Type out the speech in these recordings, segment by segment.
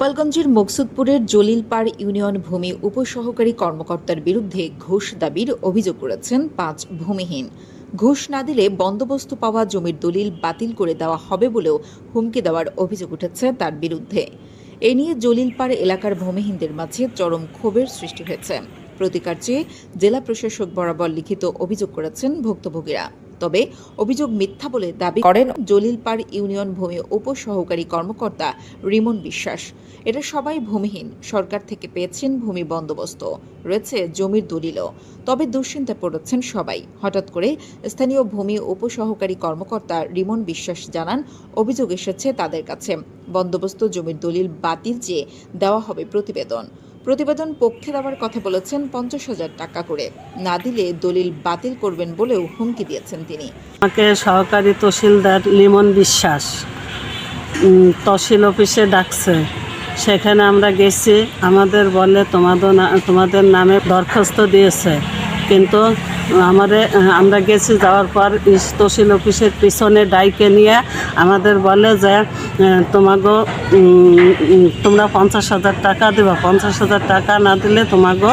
গোপালগঞ্জের মকসুদপুরের জলিলপাড় ইউনিয়ন ভূমি উপসহকারী কর্মকর্তার বিরুদ্ধে ঘুষ দাবির অভিযোগ করেছেন পাঁচ ভূমিহীন। ঘুষ না দিলে বন্দোবস্ত পাওয়া জমির দলিল বাতিল করে দেওয়া হবে বলেও হুমকি দেওয়ার অভিযোগ উঠেছে তার বিরুদ্ধে। এ নিয়ে জলিলপাড় এলাকার ভূমিহীনদের মাঝে চরম ক্ষোভের সৃষ্টি হয়েছে। প্রতিকার চেয়ে জেলা প্রশাসক বরাবর লিখিত অভিযোগ করেছেন ভুক্তভোগীরা। তবে অভিযোগ মিথ্যা বলে দাবি করেন জলিলপাড় ইউনিয়ন ভূমি উপসহকারী কর্মকর্তা রিমন বিশ্বাস। এরা সবাই ভূমিহীন। সরকার থেকে পেয়েছেন ভূমি বন্দোবস্ত। রয়েছে জমির দলিলও। তবে দুশ্চিন্তায় পড়েছেন সবাই। হঠাৎ করে স্থানীয় ভূমি উপসহকারী কর্মকর্তা রিমন বিশ্বাস জানান, অভিযোগ এসেছে তাদের কাছে। বন্দোবস্ত, জমির দলিল বাতিল চেয়ে দেওয়া হবে প্রতিবেদন। প্রতিবেদন পক্ষে দেওয়ার কথা বলেছেন পঞ্চাশ হাজার টাকা করে। না দিলে দলিল বাতিল করবেন বলেও হুমকি দিয়েছেন তিনি। আমাকে সহকারী তহসিলদার লিমন বিশ্বাস তহসিল অফিসে ডাকছে। সেখানে আমরা গেছি, আমাদের বলে তোমাদের তোমাদের নামে দরখাস্ত দিয়েছে। কিন্তু আমাদের আমরা গেছি যাওয়ার পর ইস- তহসিল অফিসের পিছনে ডাইকে নিয়ে আমাদের বলে যে তোমাগো উম, তোমরা পঞ্চাশ হাজার টাকা দেবা। পঞ্চাশ হাজার টাকা না দিলে তোমাগো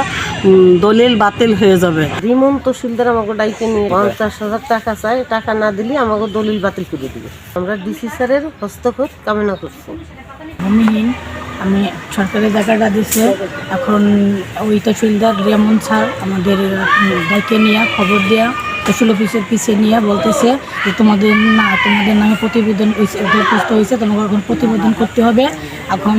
দলিল বাতিল হয়ে যাবে। রিমন তহসিলদার আমাকে ডাইকে নিয়ে পঞ্চাশ হাজার টাকা চাই টাকা না দিলে আমাকে দলিল বাতিল করে দিবে। আমরা ডিসি স্যারের হস্তক্ষেপ কামনা করছি। ভূমিহীন আমি সরকারি জায়গাটা দিছে। এখন ওই তহসিলদার রেমন স্যার আমাদের ডাইকে নিয়ে, খবর দেওয়া তহসিল অফিসের পিছিয়ে নিয়ে বলতেছে যে তোমাদের না, তোমাদের নামে প্রতিবেদন প্রস্তুত হয়েছে, তোমাকে এখন প্রতিবেদন করতে হবে। এখন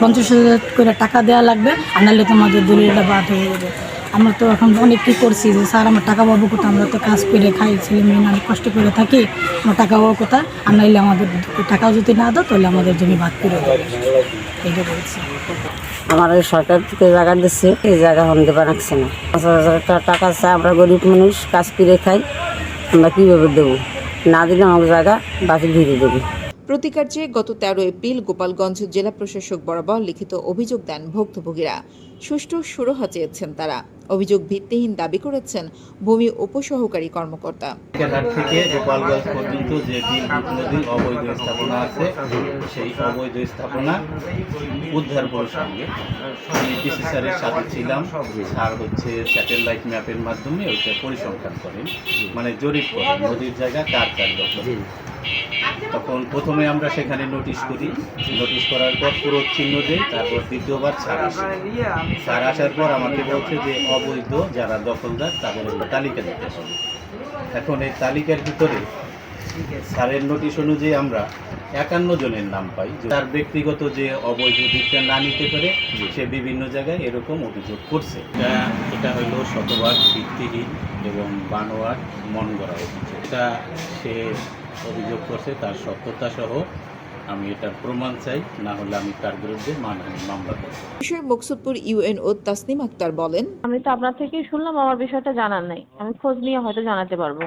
পঞ্চাশ হাজার করে টাকা দেওয়া লাগবে, আর নাহলে তোমাদের দলিলটা বাদ হয়ে যাবে। আমরা তো এখন অনেক কী করছি যে, স্যার, আমার টাকা পাবো কোথা আমরা তো কাজ করে খাই, ছেলে মেয়ে অনেক কষ্ট করে থাকি, আমার টাকা পাবো কোথা আর নাইলে আমাদের টাকা যদি না দাও, তাহলে আমাদের জমি বাদ করে দেবে এইটা বলছি। আমার ওই সরকার থেকে জায়গা দিচ্ছে, এই জায়গা হন দেবা রাখছে না। পাঁচ হাজার টাকা চাই আমরা গরিব মানুষ, কাজ করে খাই, আমরা কীভাবে দেবো? না দিলে আমার জায়গা বাতিল ধরে দেবে। প্রতিকার চেয়ে গত তেরো এপ্রিল গোপালগঞ্জ জেলা প্রশাসক বরাবর লিখিত অভিযোগ দেন ভুক্তভোগীরা। সুষ্ঠু সুরহা চেয়েছেন তারা। অভিযোগ ভিত্তিহীন দাবি করেছেন ভূমি উপসহকারী কর্মকর্তা। থেকে গোপালগঞ্জ পর্যন্ত যে বিল নদীর অবৈধ স্থাপনা আছে সেই অবৈধ স্থাপনা উদ্ধার প্রসঙ্গে আমি ডিসি স্যারের সাথে ছিলাম। স্যার হচ্ছে স্যাটেলাইট ম্যাপের মাধ্যমে ওইটা পরিসংখ্যান করেন। মানে জরিপ করেন নদীর জায়গা কার কার দখল। তখন প্রথমে আমরা সেখানে নোটিশ করি। নোটিশ করার পর পুরো চিহ্ন দিই, তারপর দ্বিতীয়বার স্যার আসে। স্যার আসার পর আমাকে বলছে যে, অবৈধ যারা দখলদার, তাদের তালিকা দিতে হবে এখন এই তালিকার ভিতরে স্যারের নোটিশ অনুযায়ী আমরা একান্ন জনের নাম পাই। তার ব্যক্তিগত যে অবৈধ দিকটা না নিতে পারে, সে বিভিন্ন জায়গায় এরকম অভিযোগ করছে। এটা হলো শতভাগ ভিত্তিহীন এবং বানোয়ার মন গড়া অভিযোগ। এটা সে অভিযোগ করছে তার সত্যতা সহ আমি এটার প্রমাণ চাই না হলে আমি তার বিরুদ্ধে মানহানি মামলা করব। বিষয়ে মকসুদপুর ইউএন ও তাসনিম আক্তার বলেন আমি তো আপনার থেকেই শুনলাম আমার বিষয়টা জানার নাই। আমি খোঁজ নিয়ে হয়তো জানাতে পারব।